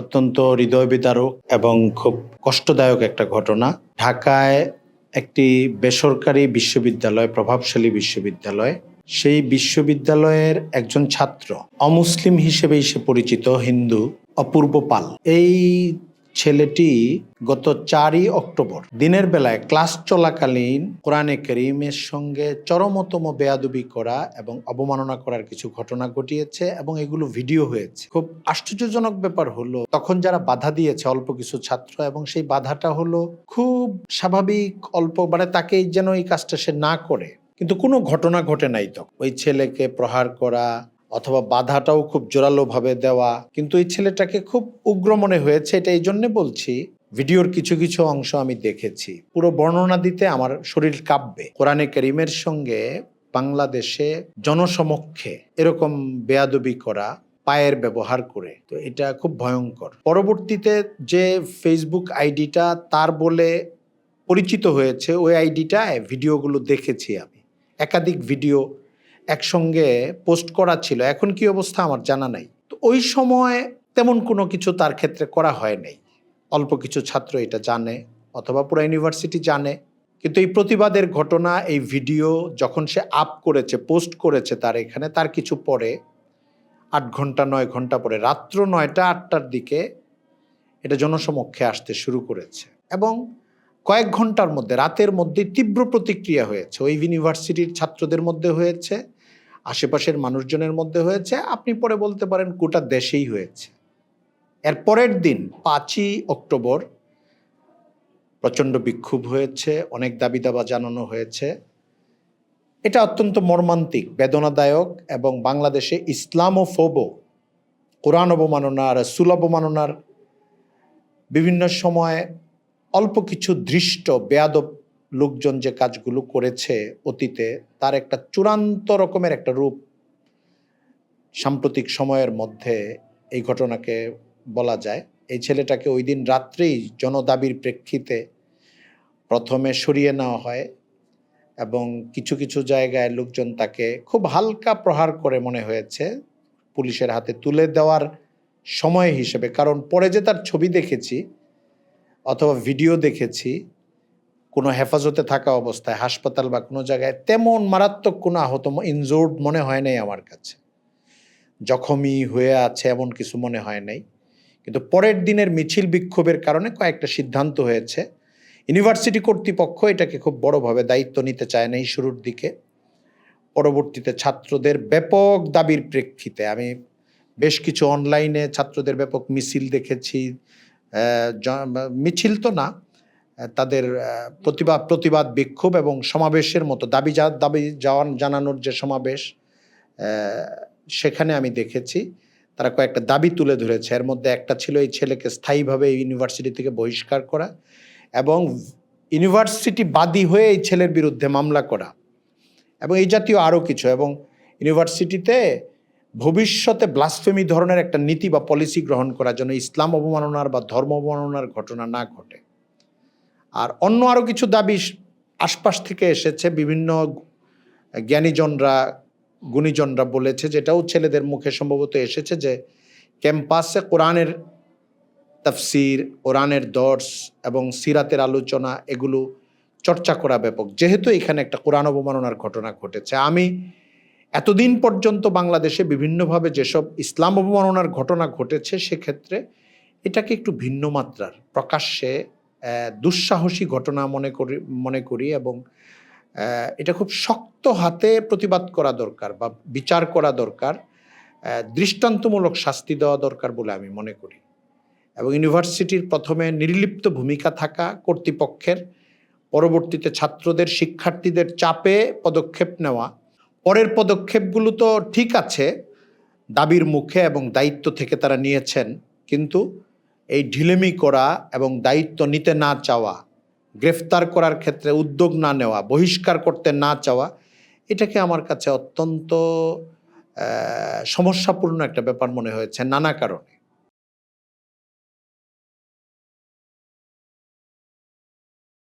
অত্যন্ত হৃদয় বিদারক এবং খুব কষ্টদায়ক একটা ঘটনা। ঢাকায় একটি বেসরকারি বিশ্ববিদ্যালয়, প্রভাবশালী বিশ্ববিদ্যালয়, সেই বিশ্ববিদ্যালয়ের একজন ছাত্র, অমুসলিম হিসেবেই সে পরিচিত, হিন্দু, অপূর্ব পাল। এই ছেলেটি গত চারই অক্টোবর দিনের বেলায় ক্লাস চলাকালীন কোরআনে করিমের সঙ্গে চরমতম বেয়াদুবি করা এবং অবমাননা করার কিছু ঘটনা ঘটিয়েছে এবং এগুলো ভিডিও হয়েছে। খুব আশ্চর্যজনক ব্যাপার হলো, তখন যারা বাধা দিয়েছে অল্প কিছু ছাত্র এবং সেই বাধাটা হলো খুব স্বাভাবিক অল্প মানে তাকে যেন এই কাজটা সে না করে। কিন্তু কোনো ঘটনা ঘটে নাই তো ওই ছেলেকে প্রহার করা অথবা বাধাটাও খুব জোরালোভাবে দেওয়া। কিন্তু এই ছেলেটাকে খুব উগ্র মনে হয়েছে, এটা এই জন্যে বলছি, ভিডিওর কিছু কিছু অংশ আমি দেখেছি। পুরো বর্ণনা দিতে আমার শরীর কাঁপবে। কোরআনে করিমের সঙ্গে বাংলাদেশে জনসমক্ষে এরকম বেয়াদবি করা, পায়ের ব্যবহার করে, তো এটা খুব ভয়ঙ্কর। পরবর্তীতে যে ফেসবুক আইডিটা তার বলে পরিচিত হয়েছে, ওই আইডিটায় ভিডিওগুলো দেখেছি আমি। একাধিক ভিডিও একসঙ্গে পোস্ট করা ছিল। এখন কি অবস্থা আমার জানা নাই। তো ওই সময় তেমন কোনো কিছু তার ক্ষেত্রে করা হয় নাই। অল্প কিছু ছাত্র এটা জানে অথবা পুরো ইউনিভার্সিটি জানে। কিন্তু এই প্রতিবাদের ঘটনা, এই ভিডিও যখন সে আপ করেছে, পোস্ট করেছে তার এখানে, তার কিছু পরে, আট ঘণ্টা, নয় ঘণ্টা পরে, রাত্র নয়টা, আটটার দিকে এটা জনসমক্ষে আসতে শুরু করেছে। এবং কয়েক ঘণ্টার মধ্যে, রাতের মধ্যে তীব্র প্রতিক্রিয়া হয়েছে। ওই ইউনিভার্সিটির ছাত্রদের মধ্যে হয়েছে, আশেপাশের মানুষজনের মধ্যে হয়েছে, আপনি পরে বলতে পারেন গোটা দেশেই হয়েছে। এর পরের দিন, পাঁচই অক্টোবর, প্রচণ্ড বিক্ষোভ হয়েছে, অনেক দাবি দাবা জানানো হয়েছে। এটা অত্যন্ত মর্মান্তিক, বেদনাদায়ক এবং বাংলাদেশে ইসলাম ও ফোবো কোরআন অবমাননা রসুল অবমাননার বিভিন্ন সময় অল্প কিছু দৃষ্ট, বেয়াদব লোকজন যে কাজগুলো করেছে অতীতে, তার একটা চূড়ান্ত রকমের একটা রূপ সাম্প্রতিক সময়ের মধ্যে এই ঘটনাকে বলা যায়। এই ছেলেটাকে ওই দিন রাত্রেই জনদাবির প্রেক্ষিতে প্রথমে সরিয়ে নেওয়া হয় এবং কিছু কিছু জায়গায় লোকজন তাকে খুব হালকা প্রহার করে মনে হয়েছে পুলিশের হাতে তুলে দেওয়ার সময় হিসেবে। কারণ পরে যে তার ছবি দেখেছি অথবা ভিডিও দেখেছি, কোনো হেফাজতে থাকা অবস্থায়, হাসপাতাল বা কোনো জায়গায়, তেমন মারাত্মক কোনো আহত ইনজোর্ড মনে হয় নাই আমার কাছে। জখমি হয়ে আছে এমন কিছু মনে হয় নাই। কিন্তু পরের দিনের মিছিল বিক্ষোভের কারণে কয়েকটা সিদ্ধান্ত হয়েছে। ইউনিভার্সিটি কর্তৃপক্ষ এটাকে খুব বড়ভাবে দায়িত্ব নিতে চায় না এই শুরুর দিকে। পরবর্তীতে ছাত্রদের ব্যাপক দাবির প্রেক্ষিতে আমি বেশ কিছু অনলাইনে ছাত্রদের ব্যাপক মিছিল দেখেছি মিছিল তো না তাদের প্রতিবাদ প্রতিবাদ, বিক্ষোভ এবং সমাবেশের মতো দাবি যা, দাবি জানানোর যে সমাবেশ সেখানে আমি দেখেছি, তারা কয়েকটা দাবি তুলে ধরেছে। এর মধ্যে একটা ছিল এই ছেলেকে স্থায়ীভাবে ইউনিভার্সিটি থেকে বহিষ্কার করা এবং ইউনিভার্সিটি বাদী হয়ে এই ছেলের বিরুদ্ধে মামলা করা এবং এই জাতীয় আরও কিছু এবং ইউনিভার্সিটিতে ভবিষ্যতে ব্লাসফেমি ধরনের একটা নীতি বা পলিসি গ্রহণ করার জন্য ইসলাম অবমাননার বা ধর্ম অবমাননার ঘটনা না ঘটে। আর অন্য আরও কিছু দাবি আশপাশ থেকে এসেছে, বিভিন্ন জ্ঞানীজনরা, গুণীজনরা বলেছে, যেটাও ছেলেদের মুখে সম্ভবত এসেছে যে, ক্যাম্পাসে কোরআনের তাফসির, কোরআনের দর্শ এবং সিরাতের আলোচনা, এগুলো চর্চা করা ব্যাপক। যেহেতু এখানে একটা কোরআন অবমাননার ঘটনা ঘটেছে, আমি এতদিন পর্যন্ত বাংলাদেশে বিভিন্নভাবে যেসব ইসলাম অবমাননার ঘটনা ঘটেছে, সেক্ষেত্রে এটাকে একটু ভিন্ন মাত্রার, প্রকাশ্যে দুঃসাহসী ঘটনা মনে করি মনে করি এবং এটা খুব শক্ত হাতে প্রতিবাদ করা দরকার বা বিচার করা দরকার দৃষ্টান্তমূলক শাস্তি দেওয়া দরকার বলে আমি মনে করি। এবং ইউনিভার্সিটির প্রথমে নির্লিপ্ত ভূমিকা থাকা কর্তৃপক্ষের, পরবর্তীতে ছাত্রদের, শিক্ষার্থীদের চাপে পদক্ষেপ নেওয়া পরের পদক্ষেপগুলো তো ঠিক আছে, দাবির মুখে এবং দায়িত্ব থেকে তারা নিয়েছেন, কিন্তু এই ঢিলেমি করা এবং দায়িত্ব নিতে না চাওয়া, গ্রেফতার করার ক্ষেত্রে উদ্যোগ না নেওয়া, বহিষ্কার করতে না চাওয়া, এটাকে আমার কাছে অত্যন্ত সমস্যাপূর্ণ একটা ব্যাপার মনে হয়েছে নানা কারণে।